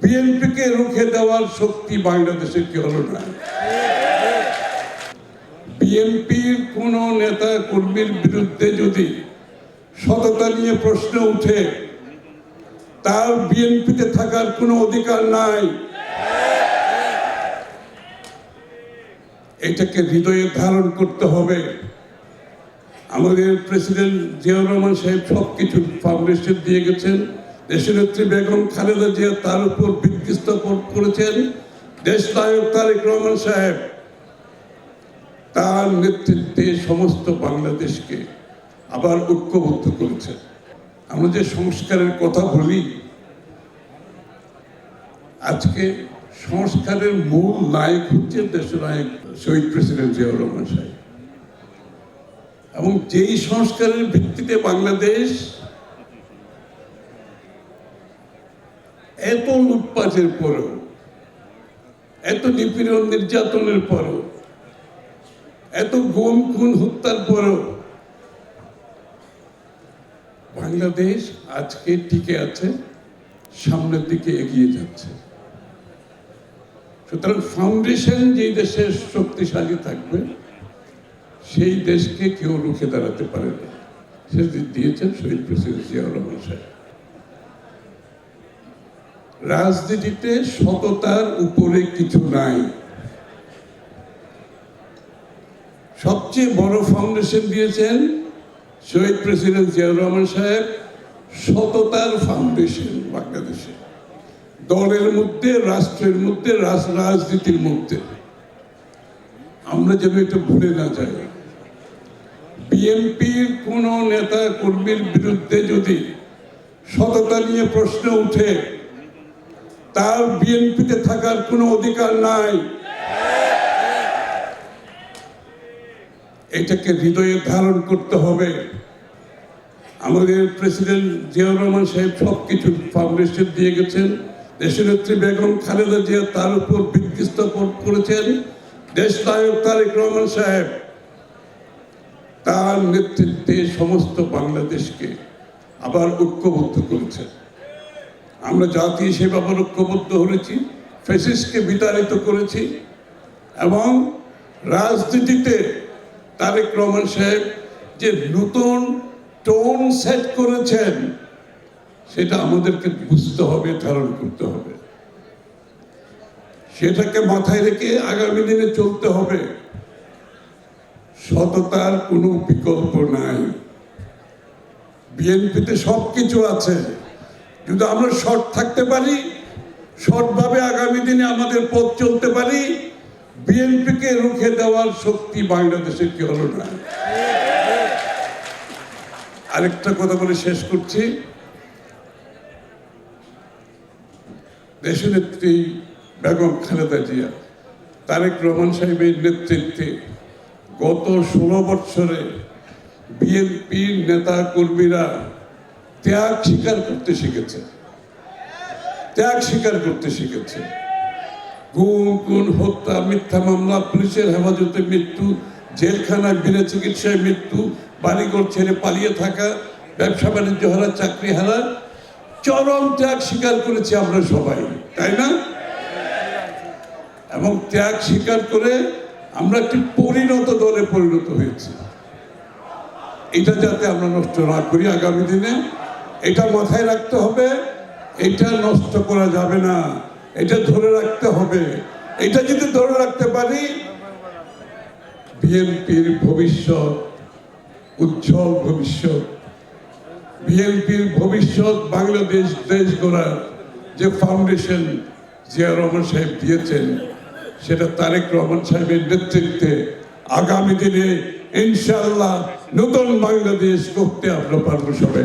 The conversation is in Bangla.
বিএনপিকে রুখে দেওয়ার শক্তি বাংলাদেশে কেউ না। বিএনপির কোন নেতা কর্মীর বিরুদ্ধে যদি সততা নিয়ে প্রশ্ন উঠে, তার বিএনপিতে থাকার কোনো অধিকার নাই। এটাকে হৃদয়ে ধারণ করতে হবে। আমাদের প্রেসিডেন্ট জিয়াউর রহমান সাহেব সব কিছু ফাউন্ডেশন দিয়ে গেছেন। দেশনেত্রী বেগম খালেদা জিয়া তার উপর স্থাপন করেছেন। দেশ নায়ক তারেক রহমান সাহেব তার নেতৃত্বে সমস্ত বাংলাদেশকে আবার ঐক্যবদ্ধ করেছেন। আমরা যে সংস্কারের কথা বলি, আজকে সংস্কারের মূল নায়ক হচ্ছে দেশনায়ক শহীদ প্রেসিডেন্ট জিয়াউর রহমান সাহেব। এবং যেই সংস্কারের ভিত্তিতে বাংলাদেশ এত লুটপাটের পরেও, এত নিপীড়ন নির্যাতনের পরেও, এত গুম, খুন, হত্যার পরেও বাংলাদেশ আজকে টিকে আছে, সামনের দিকে এগিয়ে যাচ্ছে। সুতরাং ফাউন্ডেশন যেই দেশের শক্তিশালী থাকবে, সেই দেশকে কেউ রুখে দাঁড়াতে পারে না। সে দিয়েছেন শহীদ প্রেসিডেন্ট জিয়াউর রহমান সাহেব। রাজনীতিতে সততার উপরে কিছু নাই। সবচেয়ে বড় ফাউন্ডেশন দিয়েছেন শহীদ প্রেসিডেন্ট জিয়াউর রহমান সাহেব, সততার ফাউন্ডেশন বাংলাদেশে। দলের মধ্যে, রাষ্ট্রের মধ্যে রাজনীতির মধ্যে। আমরা যেন এটা ভুলে না যাই। বিএনপির কোন নেতা কর্মীর বিরুদ্ধে যদি সততা নিয়ে প্রশ্ন উঠে তার বিএনপিতে থাকার কোনো অধিকার নাই। এটাকে হৃদয়ে ধারণ করতে হবে। আমাদের প্রেসিডেন্ট জিয়াউর রহমান সাহেব সব কিছু ফাউন্ডেশন দিয়ে গেছেন। দেশনেত্রী বেগম খালেদা জিয়া তার উপর ভিত্তি করেছেন। দেশ নায়ক তারেক রহমান সাহেব তার নেতৃত্বে সমস্ত বাংলাদেশকে আবার ঐক্যবদ্ধ করেছেন। আমরা জাতি আবার ঐক্যবদ্ধ হয়েছি ফেসিসকে বিতাড়িত করেছি এবং রাজনীতিতে তারেক রহমান সাহেব যে নতুন টোন সেট করেছেন, সেটা আমাদেরকে বুঝতে হবে, ধারণ করতে হবে। সেটাকে মাথায় রেখে আগামী দিনে চলতে হবে। সততার কোনো বিকল্প নাই। বিএনপিতে সব কিছু আছে। যদি আমরা শর্ট থাকতে পারি শর্টভাবে আগামী দিনে আমাদের পথ চলতে পারি। বিএনপিকে রুখে দেওয়ার শক্তি বাংলাদেশের কি হলো না আরেকটা কথা বলে শেষ করছি। দেশনেত্রী বেগম খালেদা জিয়া, তারেক রহমান সাহেবের নেতৃত্বে গত ষোলো বৎসরে বিএনপির নেতা কর্মীরা ত্যাগ স্বীকার করতে শিখেছে। ত্যাগ স্বীকার করতে শিখেছে। গুম, খুন, হত্যা, মিথ্যা মামলা, পুলিশের হেফাজতে মৃত্যু, জেলখানায় বিনা চিকিৎসায় মৃত্যু, বাড়িঘর ছেড়ে পালিয়ে থাকা, ব্যবসা বাণিজ্য হারা, চাকরি হারা, চরম ত্যাগ স্বীকার করেছি আমরা সবাই, তাই না? এবং ত্যাগ স্বীকার করে আমরা একটি পরিণত দলে পরিণত হয়েছি। এটা যাতে আমরা নষ্ট না করি আগামী দিনে। এটা মাথায় রাখতে হবে, এটা নষ্ট করা যাবে না, এটা ধরে রাখতে হবে। এটা যদি ধরে রাখতে পারি, বিএনপির ভবিষ্যৎ, উজ্জ্বল ভবিষ্যৎ। বিএনপির ভবিষ্যৎ বাংলাদেশ দেশ গড়ার যে ফাউন্ডেশন জিয়া রহমান সাহেব দিয়েছেন, সেটা তারেক রহমান সাহেবের নেতৃত্বে আগামী দিনে ইনশাআল্লাহ নতুন বাংলাদেশ করতে আমরা পারব সবাই।